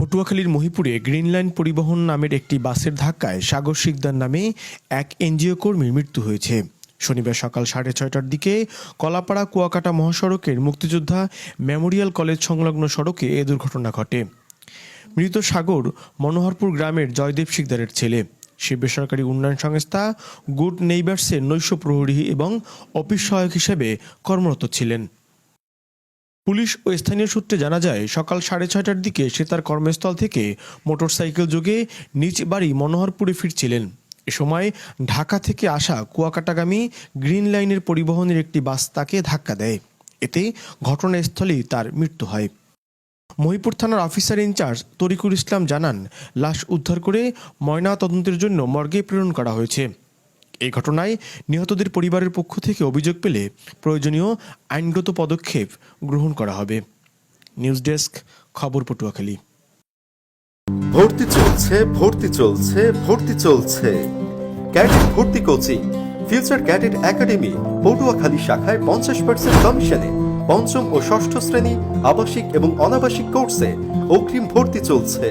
পটুয়াখালীর মহিপুরে green line পরিবহন নামের একটি বাসের ধাক্কায় সাগর শিকদার নামে এক এনজিও কর্মীর মৃত্যু হয়েছে। শনিবার সকাল সাড়ে ছয়টার দিকে কলাপাড়া কুয়াকাটা মহাসড়কের মুক্তিযোদ্ধা মেমোরিয়াল কলেজ সংলগ্ন সড়কে এ দুর্ঘটনা ঘটে। মৃত সাগর মনোহরপুর গ্রামের জয়দেব শিকদারের ছেলে। সে বেসরকারি উন্নয়ন সংস্থা গুড নেইবার্সের নৈশ প্রহরী এবং অফিস সহায়ক হিসেবে কর্মরত ছিলেন। পুলিশ ও স্থানীয় সূত্রে জানা যায়, সকাল সাড়ে ছয়টার দিকে সে তার কর্মস্থল থেকে মোটরসাইকেল যোগে নিজ বাড়ি মনোহরপুরে ফিরছিলেন। এ সময় ঢাকা থেকে আসা কুয়াকাটাগামী গ্রিন লাইনের পরিবহনের একটি বাস তাকে ধাক্কা দেয়। এতে ঘটনাস্থলেই তার মৃত্যু হয়। মহিপুর থানার অফিসার ইনচার্জ তরিকুল ইসলাম জানান, লাশ উদ্ধার করে ময়না তদন্তের জন্য মর্গে প্রেরণ করা হয়েছে। এই ঘটনায় নিহতদের পরিবারের পক্ষ থেকে অভিযোগ পেলে প্রয়োজনীয় আইনগত পদক্ষেপ গ্রহণ করা হবে। নিউজ ডেস্ক, খবর পটুয়াখালী। ভর্তি চলছে ভর্তি চলছে ভর্তি চলছে। ক্যাডেট ভর্তি coaching, future cadet academy, Patuakhali শাখায় পঞ্চাশ পার্সেন্ট কমিশনে পঞ্চম ও ষষ্ঠ শ্রেণি আবাসিক এবং অনাবাসিক কোর্সে অগ্রিম ভর্তি চলছে।